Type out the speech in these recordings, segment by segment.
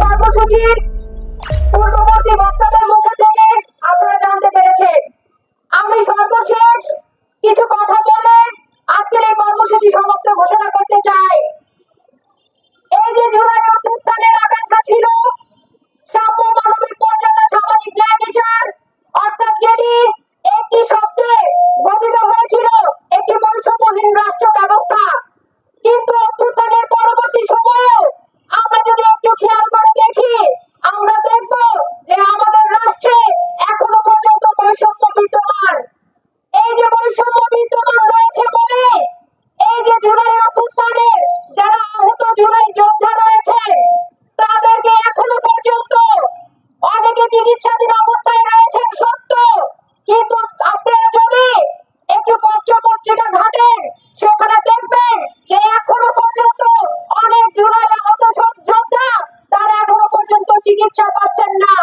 কর্মসূচির পূর্ববর্তী বক্তব্য চিকিৎসাধীন অবস্থায় রয়েছেন সত্য। কিন্তু আপনারা যদি একটু পত্র ঘাটেন, সেখানে দেখবেন যে এখনও পর্যন্ত অনেক জুলাই আহত সব যোদ্ধা, তারা এখনও পর্যন্ত চিকিৎসা পাচ্ছেন না।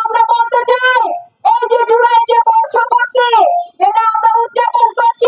আমরা বলতে চাই, এই যে জুলাই যে বর্ষপূর্তি, এটা আমরা উদযাপন করছি